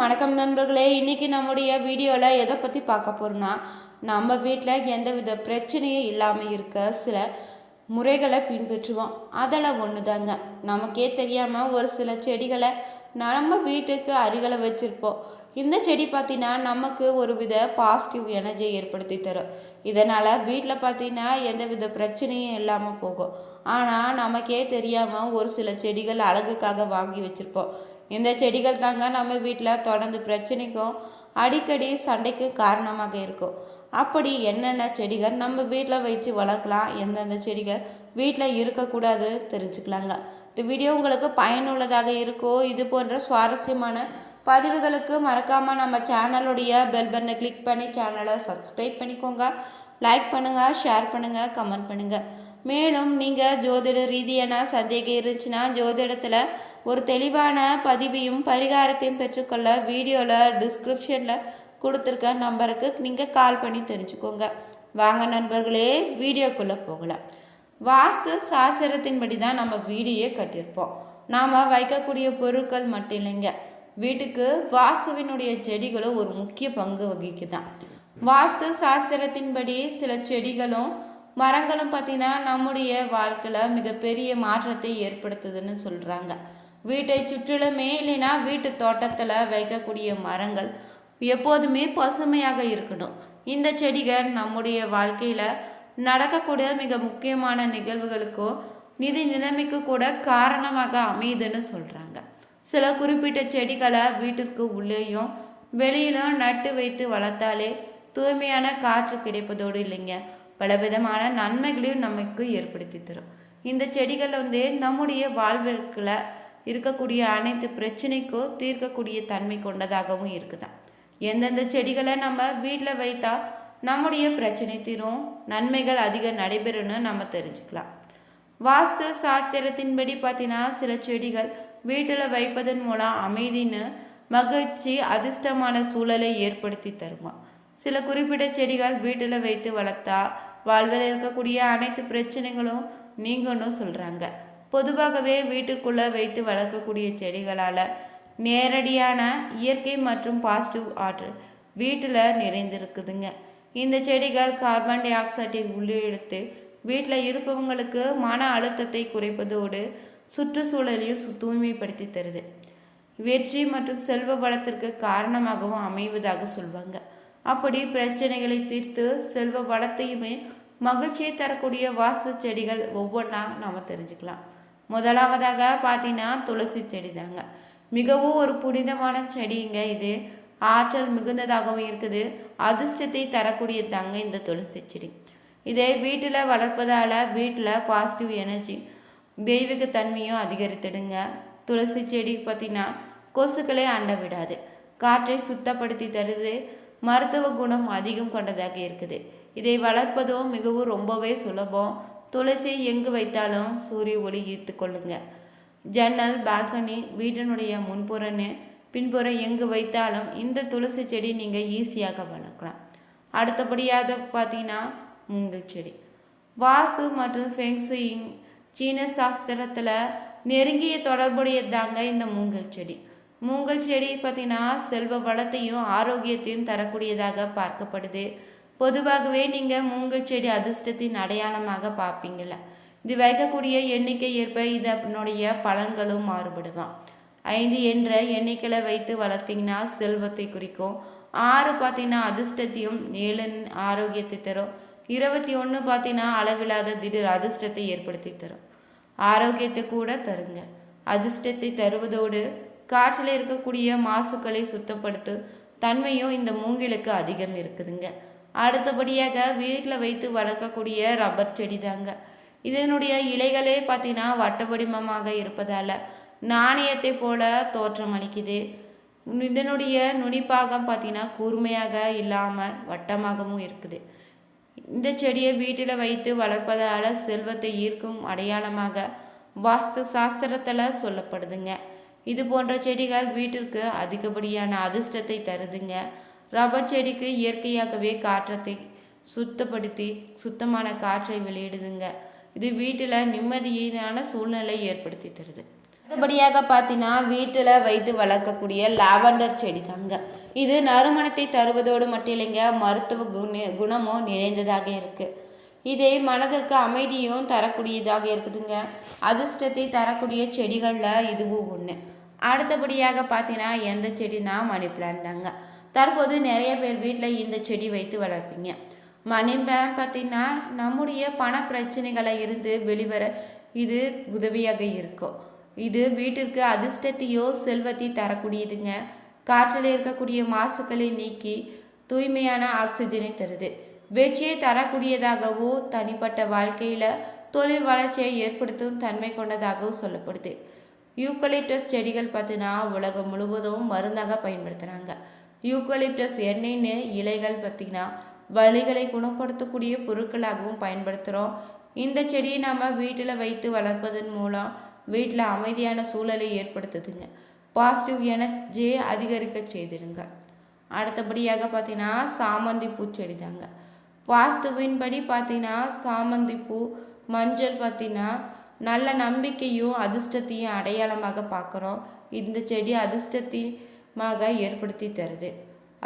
வணக்கம் நண்பர்களே இன்றைக்கி நம்முடைய வீடியோவில் எதை பற்றி பார்க்க போகிறோன்னா நம்ம வீட்டில் எந்தவித பிரச்சனையும் இல்லாமல் இருக்க சில முறைகளை பின்பற்றுவோம். அதில் ஒன்று தாங்க நமக்கே தெரியாமல் ஒரு சில செடிகளை நம்ம வீட்டுக்கு அருகில் வச்சுருப்போம். இந்த செடி பார்த்தீங்கன்னா நமக்கு ஒரு வித பாசிட்டிவ் எனர்ஜியை ஏற்படுத்தி தரும். இதனால் வீட்டில் பார்த்தீங்கன்னா எந்தவித பிரச்சனையும் இல்லாமல் போகும். ஆனால் நமக்கே தெரியாமல் ஒரு சில செடிகள் அழகுக்காக வாங்கி வச்சுருப்போம். இந்த செடிகள் தாங்க நம்ம வீட்டில் தொடர்ந்து பிரச்சனைக்கும் அடிக்கடி சண்டைக்கு காரணமாக இருக்கும். அப்படி என்னென்ன செடிகள் நம்ம வீட்டில் வச்சு வளர்க்கலாம் எந்தெந்த செடிகள் வீட்டில் இருக்கக்கூடாது தெரிஞ்சுக்கலாங்க. இந்த வீடியோ உங்களுக்கு பயனுள்ளதாக இருக்கோ இது போன்ற சுவாரஸ்யமான பதிவுகளுக்கு மறக்காமல் நம்ம சேனலுடைய பெல் பட்டனை கிளிக் பண்ணி சேனலை சப்ஸ்கிரைப் பண்ணிக்கோங்க. லைக் பண்ணுங்கள் ஷேர் பண்ணுங்கள் கமெண்ட் பண்ணுங்கள் மேலும் நீங்கள் ஜோதிட ரீதியான சந்தேகம் இருந்துச்சுன்னா ஜோதிடத்தில் ஒரு தெளிவான பதிவையும் பரிகாரத்தையும் பெற்றுக்கொள்ள வீடியோவில் டிஸ்கிரிப்ஷனில் கொடுத்துருக்க நம்பருக்கு நீங்கள் கால் பண்ணி தெரிஞ்சுக்கோங்க. வாங்க நண்பர்களே வீடியோக்குள்ளே போகலாம். வாஸ்து சாஸ்திரத்தின்படி தான் நம்ம வீடியே கட்டியிருப்போம். நாம் வைக்கக்கூடிய பொருட்கள் மட்டும் இல்லைங்க. வீட்டுக்கு வாஸ்துவினுடைய செடிகளும் ஒரு முக்கிய பங்கு வகிக்குதான். வாஸ்து சாஸ்திரத்தின்படி சில செடிகளும் மரங்களும் பார்த்திங்கன்னா நம்முடைய வாழ்க்கையில் மிகப்பெரிய மாற்றத்தை ஏற்படுத்துதுன்னு சொல்கிறாங்க வீட்டை சுற்றிலுமே இல்லைன்னா வீட்டு தோட்டத்தில் வைக்கக்கூடிய மரங்கள் எப்போதுமே பசுமையாக இருக்கணும். இந்த செடிகள் நம்முடைய வாழ்க்கையில் நடக்கக்கூடிய மிக முக்கியமான நிகழ்வுகளுக்கும் நிதி நிலைமைக்கு கூட காரணமாக அமையுதுன்னு சொல்கிறாங்க சில குறிப்பிட்ட செடிகளை வீட்டிற்கு உள்ளேயும் வெளியிலும் நட்டு வைத்து வளர்த்தாலே தூய்மையான காற்று கிடைப்பதோடு இல்லைங்க. பலவிதமான நன்மைகளையும் நமக்கு ஏற்படுத்தி தரும். இந்த செடிகள் வந்து நம்முடைய வாழ்விற்குள்ள இருக்கக்கூடிய அனைத்து பிரச்சனைக்கும் தீர்க்கக்கூடிய தன்மை கொண்டதாகவும் இருக்குதான் எந்தெந்த செடிகளை நம்ம வீட்டில் வைத்தா நம்முடைய பிரச்சனை தீரும் நன்மைகள் அதிகம் நடைபெறும்னு நம்ம தெரிஞ்சுக்கலாம். வாஸ்து சாஸ்திரத்தின்படி பார்த்தீங்கன்னா சில செடிகள் வீட்டில் வைப்பதன் மூலம் அமைதின்னு மகிழ்ச்சி அதிர்ஷ்டமான சூழலை ஏற்படுத்தி தருமா. சில குறிப்பிட்ட செடிகள் வீட்டில் வைத்து வளர்த்தா வாழ்வில் இருக்கக்கூடிய அனைத்து பிரச்சனைகளும் நீங்கன்னு சொல்கிறாங்க பொதுவாகவே வீட்டுக்குள்ளே வைத்து வளர்க்கக்கூடிய செடிகளால் நேரடியான இயற்கை மற்றும் பாசிட்டிவ் ஆற்றல் வீட்டில் நிறைந்திருக்குதுங்க. இந்த செடிகள் கார்பன் டை ஆக்சைடை உள்ளிழுத்து வீட்டில் இருப்பவங்களுக்கு மன அழுத்தத்தை குறைப்பதோடு சுற்றுச்சூழலையும் தூய்மைப்படுத்தி தருது. வெற்றி மற்றும் செல்வ வளத்திற்கு காரணமாகவும் அமைவதாக சொல்வாங்க. அப்படி பிரச்சனைகளை தீர்த்து செல்வ வளத்தையுமே மகிழ்ச்சியை தரக்கூடிய வாசு செடிகள் ஒவ்வொன்றா நாம் தெரிஞ்சுக்கலாம். முதலாவதாக பார்த்தீங்கன்னா துளசி செடி தாங்க. மிகவும் ஒரு புனிதமான செடிங்க இது. ஆற்றல் மிகுந்ததாகவும் இருக்குது. அதிர்ஷ்டத்தை தரக்கூடியது தாங்க இந்த துளசி செடி. இதை வீட்டில் வளர்ப்பதால் வீட்டில் பாசிட்டிவ் எனர்ஜி தெய்வீக தன்மையும் அதிகரித்துடுங்க. துளசி செடி பார்த்தீங்கன்னா கொசுக்களை அண்ட விடாது. காற்றை சுத்தப்படுத்தி தருது. மருத்துவ குணம் அதிகம் கொண்டதாக இருக்குது. இதை வளர்ப்பதும் மிகவும் ரொம்பவே சுலபம். துளசி எங்கு வைத்தாலும் சூரிய ஒளி ஈர்த்து கொள்ளுங்க. ஜன்னல் பால்கனி வீட்டினுடைய முன்புறன்னு பின்புறம் எங்கு வைத்தாலும் இந்த துளசி செடி நீங்கள் ஈஸியாக வளர்க்கலாம். அடுத்தபடியாக பார்த்தீங்கன்னா மூங்கல் செடி. வாஸ்து மற்றும் ஃபெங்ஸுயிங் சீன சாஸ்திரத்தில் நெருங்கிய தொடர்புடையதாங்க இந்த மூங்கல் செடி. மூங்கல் செடி பார்த்தீங்கன்னா செல்வ வளத்தையும் ஆரோக்கியத்தையும் தரக்கூடியதாக பார்க்கப்படுது. பொதுவாகவே நீங்கள் மூங்கில் செடி அதிர்ஷ்டத்தின் அடையாளமாக பார்ப்பீங்கள இது வைக்கக்கூடிய எண்ணிக்கை ஏற்ப இதனுடைய பலன்களும் மாறுபடுவான் ஐந்து என்ற எண்ணிக்கையில் வைத்து வளர்த்தீங்கன்னா செல்வத்தை குறிக்கும். ஆறு பார்த்தீங்கன்னா அதிர்ஷ்டத்தையும் ஏழு ஆரோக்கியத்தை தரும். இருபத்தி ஒன்று பார்த்தீங்கன்னா அளவில்லாத திடீர் அதிர்ஷ்டத்தை ஏற்படுத்தி தரும். ஆரோக்கியத்தை கூட தருங்க. அதிர்ஷ்டத்தை தருவதோடு காற்றில் இருக்கக்கூடிய மாசுக்களை சுத்தப்படுத்தும் தன்மையும் இந்த மூங்கிலுக்கு அதிகம் இருக்குதுங்க. அடுத்தபடியாக வீட்டில் வைத்து வளர்க்கக்கூடிய ரப்பர் செடி தாங்க இதனுடைய இலைகளே பார்த்தீங்கன்னா வட்ட வடிமமாக இருப்பதால் நாணயத்தை போல தோற்றம் அளிக்குது. இதனுடைய நுனிப்பாகம் பார்த்தீங்கன்னா கூர்மையாக இல்லாமல் வட்டமாகவும் இருக்குது. இந்த செடியை வீட்டில் வைத்து வளர்ப்பதால் செல்வத்தை ஈர்க்கும் அடையாளமாக வாஸ்து சாஸ்திரத்தில் சொல்லப்படுதுங்க. இது போன்ற செடிகள் வீட்டிற்கு அதிகப்படியான அதிர்ஷ்டத்தை தருதுங்க. ரப்பர் செடிக்கு இயற்கையாகவே காற்றத்தை சுத்தப்படுத்தி சுத்தமான காற்றை வெளியிடுதுங்க. இது வீட்டில் நிம்மதியான சூழ்நிலை ஏற்படுத்தி தருது. அடுத்தபடியாக பார்த்தீங்கன்னா வீட்டில் வைத்து வளர்க்கக்கூடிய லாவெண்டர் செடி தாங்க இது நறுமணத்தை தருவதோடு மட்டும் இல்லைங்க மருத்துவ குண குணமும் நிறைந்ததாக இருக்குது இதே மனதிற்கு அமைதியும் தரக்கூடியதாக இருக்குதுங்க. அதிர்ஷ்டத்தை தரக்கூடிய செடிகளில் இதுவும் ஒன்று அடுத்தபடியாக பார்த்தீங்கன்னா எந்த செடினா மணி பிளான் தாங்க. தற்போது நிறைய பேர் வீட்டில் இந்த செடி வைத்து வளர்ப்பீங்க. மண்ணின் பலன் பார்த்தீங்கன்னா நம்முடைய பண பிரச்சனைகளை இருந்து வெளிவர இது உதவியாக இருக்கும். இது வீட்டிற்கு அதிர்ஷ்டத்தையோ செல்வத்தை தரக்கூடியதுங்க. காற்றில் இருக்கக்கூடிய மாசுக்களை நீக்கி தூய்மையான ஆக்சிஜனை தருது. வெற்றியை தரக்கூடியதாகவும் தனிப்பட்ட வாழ்க்கையில் தொழில் வளர்ச்சியை ஏற்படுத்தும் தன்மை கொண்டதாகவும் சொல்லப்படுது. யூக்கலிப்டஸ் செடிகள் பார்த்தீங்கன்னா உலகம் முழுவதும் மருந்தாக பயன்படுத்துகிறாங்க யூக்கலிப்டஸ் எண்ணெய்னு இலைகள் பார்த்திங்கன்னா வலிகளை குணப்படுத்தக்கூடிய பொருட்களாகவும் பயன்படுத்துகிறோம் இந்த செடியை நம்ம வீட்டில் வைத்து வளர்ப்பதன் மூலம் வீட்டில் அமைதியான சூழலை ஏற்படுத்துதுங்க. பாசிட்டிவ் எனர்ஜியை அதிகரிக்க செய்திடுங்க. அடுத்தபடியாக பார்த்தீங்கன்னா சாமந்தி பூச்செடி தாங்க வாஸ்துவின்படி பார்த்தீங்கன்னா சாமந்தி பூ மஞ்சள் பார்த்தீங்கன்னா நல்ல நம்பிக்கையும் அதிர்ஷ்டத்தையும் அடையாளமாக பார்க்குறோம் இந்த செடி மாக ஏற்படுத்தி தருது.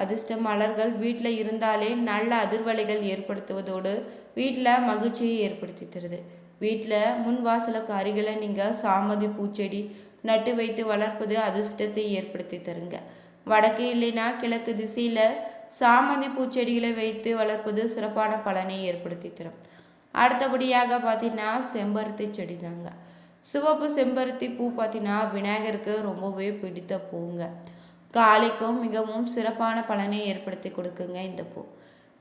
அதிர்ஷ்ட மலர்கள் வீட்டில் இருந்தாலே நல்ல அதிர்வலைகள் ஏற்படுத்துவதோடு வீட்டில் மகிழ்ச்சியை ஏற்படுத்தி தருது. வீட்டில் முன் வாசலுக்கு அருகில் நீங்கள் சாமதி பூச்செடி நட்டு வைத்து வளர்ப்பது அதிர்ஷ்டத்தை ஏற்படுத்தி தருங்க. வடக்கு இல்லைன்னா கிழக்கு திசையில் சாமந்தி பூச்செடிகளை வைத்து வளர்ப்பது சிறப்பான பலனை ஏற்படுத்தி தரும். அடுத்தபடியாக பார்த்தீங்கன்னா செம்பருத்தி செடி தாங்க. சிவப்பு செம்பருத்தி பூ பார்த்தீங்கன்னா விநாயகருக்கு ரொம்பவே பிடித்த பூங்க. காளிக்கும் மிகவும் சிறப்பான பலனை ஏற்படுத்தி கொடுக்குங்க இந்த பூ.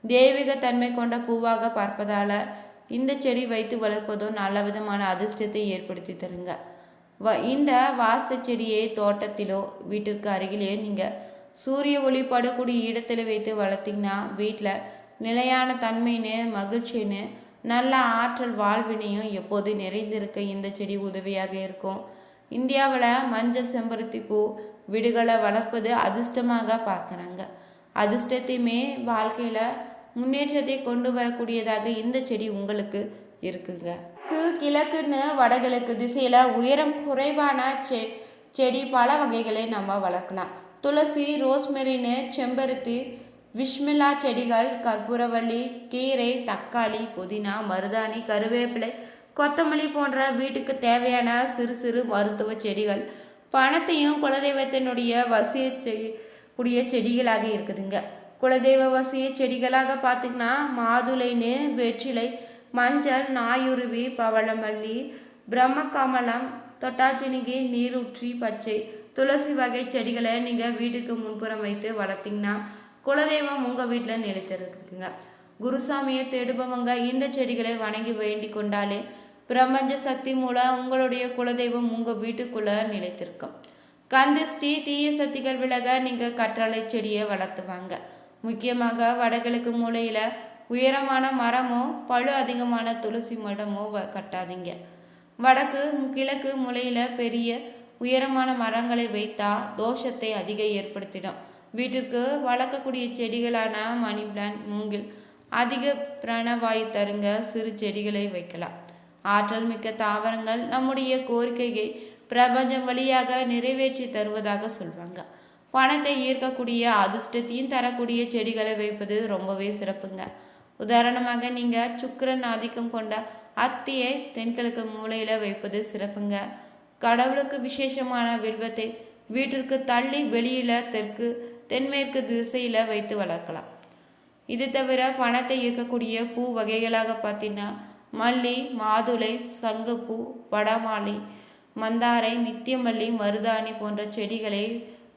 தெய்வீக தன்மை கொண்ட பூவாக பார்ப்பதால் இந்த செடி வைத்து வளர்ப்பதும் நல்ல விதமான அதிர்ஷ்டத்தை ஏற்படுத்தி தருங்க. வ இந்த வாச செடியை தோட்டத்திலோ வீட்டிற்கு அருகிலே நீங்கள் சூரிய ஒளி படக்கூடிய இடத்துல வைத்து வளர்த்திங்கன்னா வீட்டில் நிலையான தன்மைன்னு மகிழ்ச்சின்னு நல்ல ஆற்றல் வாழ்வினையும் எப்போது நிறைந்திருக்க இந்த செடி உதவியாக இருக்கும். இந்தியாவில் மஞ்சள் செம்பருத்தி பூ வீடுகளை வளர்ப்பது அதிர்ஷ்டமாக பார்க்குறாங்க. அதிர்ஷ்டத்தையுமே வாழ்க்கையில் முன்னேற்றத்தை கொண்டு வரக்கூடியதாக இந்த செடி உங்களுக்கு இருக்குங்க. கிழக்குன்னு வடகிழக்கு திசையில் உயரம் குறைவான செ செடி பல வகைகளை நம்ம வளர்க்கலாம். துளசி ரோஸ்மெரின்னு செம்பருத்தி விஷ்மிலா செடிகள் கற்பூரவள்ளி கீரை தக்காளி புதினா மருதாணி கருவேப்பிலை கொத்தமல்லி போன்ற வீட்டுக்கு தேவையான சிறு சிறு மருத்துவ செடிகள் பணத்தையும் குலதெய்வத்தினுடைய வசிய செய்யக்கூடிய செடிகளாக இருக்குதுங்க. குலதெய்வ வசிய செடிகளாக பார்த்திங்கன்னா மாதுளைன்னு வெற்றிலை மஞ்சள் நாயுருவி பவளமல்லி பிரம்மகமலம் தொட்டாச்சினிக்கு நீரூற்றி பச்சை துளசி வகை செடிகளை நீங்கள் வீட்டுக்கு முன்புறம் வைத்து வளர்த்திங்கன்னா குலதெய்வம் உங்கள் வீட்டில் நிலைத்திருக்குங்க குருசாமியை தேடுபவங்க இந்த செடிகளை வணங்கி வேண்டி கொண்டாலே பிரபஞ்ச சக்தி மூலம் உங்களுடைய குலதெய்வம் உங்கள் வீட்டுக்குள்ளே நிலைத்திருக்கும். கந்திஷ்டி தீய சக்திகள் விலக நீங்கள் கற்றாழை செடியை வளர்த்துவாங்க. முக்கியமாக வடகிழக்கு மூலையில் உயரமான மரமோ பழு அதிகமான துளசி மடமோ கட்டாதீங்க. வடக்கு கிழக்கு மூலையில் பெரிய உயரமான மரங்களை வைத்தா தோஷத்தை அதிக ஏற்படுத்திடும். வீட்டிற்கு வளர்க்கக்கூடிய செடிகளான மணி பிளான் மூங்கில் அதிக பிராணவாயு தருங்க சிறு செடிகளை வைக்கலாம். ஆற்றல் மிக்க தாவரங்கள் நம்முடைய கோரிக்கையை பிரபஞ்சம் வழியாக நிறைவேற்றி தருவதாக சொல்வாங்க. பணத்தை ஈர்க்கக்கூடிய அதிர்ஷ்டத்தையும் தரக்கூடிய செடிகளை வைப்பது ரொம்பவே சிறப்புங்க. உதாரணமாக நீங்கள் சுக்கரன் ஆதிக்கம் கொண்ட அத்தியை தென்கிழக்கு மூலையில் வைப்பது சிறப்புங்க. கடவுளுக்கு விசேஷமான வில்வத்தை வீட்டிற்கு தள்ளி வெளியில் தெற்கு தென்மேற்கு திசையில் வைத்து வளர்க்கலாம். இது தவிர பணத்தை ஈர்க்கக்கூடிய பூ வகைகளாக பார்த்தீங்கன்னா மல்லி மாதுளை சங்குப்பூ வடமாலை மந்தாரை நித்தியமல்லி மருதாணி போன்ற செடிகளை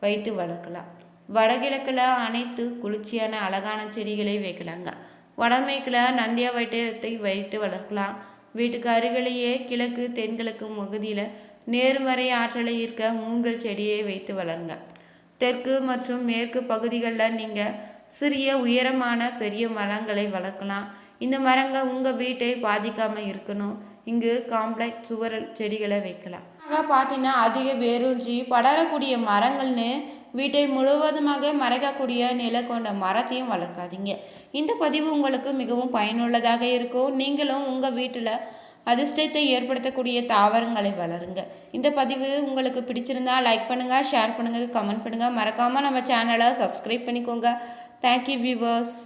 வைத்து வளர்க்கலாம். வடகிழக்கில் அனைத்து குளிர்ச்சியான அழகான செடிகளை வைக்கலாங்க. வடமேற்கில் நந்தியா வைட்டத்தை வைத்து வளர்க்கலாம். வீட்டுக்கு அருகிலேயே கிழக்கு தென்கிழக்கு பகுதியில் நேர்மறை ஆற்றலை ஈர்க்க மூங்கல் செடியை வைத்து வளருங்க. தெற்கு மற்றும் மேற்கு பகுதிகளில் நீங்கள் சிறிய உயரமான பெரிய மரங்களை வளர்க்கலாம். இந்த மரங்கள் உங்கள் வீட்டை பாதிக்காமல் இருக்கணும். இங்கு காம்ப்ளெக்ஸ் சுவரல் செடிகளை வைக்கலாம். பார்த்தீங்கன்னா அதிக வேரூன்றி படரக்கூடிய மரங்கள்னு வீட்டை முழுவதுமாக மறைக்கக்கூடிய நிலை கொண்ட மரத்தையும் வளர்க்காதீங்க. இந்த பதிவு உங்களுக்கு மிகவும் பயனுள்ளதாக இருக்கும். நீங்களும் உங்கள் வீட்டில் அதிர்ஷ்டத்தை ஏற்படுத்தக்கூடிய தாவரங்களை வளருங்க. இந்த பதிவு உங்களுக்கு பிடிச்சிருந்தா லைக் பண்ணுங்கள் ஷேர் பண்ணுங்கள் கமெண்ட் பண்ணுங்கள் மறக்காமல் நம்ம சேனலை சப்ஸ்கிரைப் பண்ணிக்கோங்க. Thank you viewers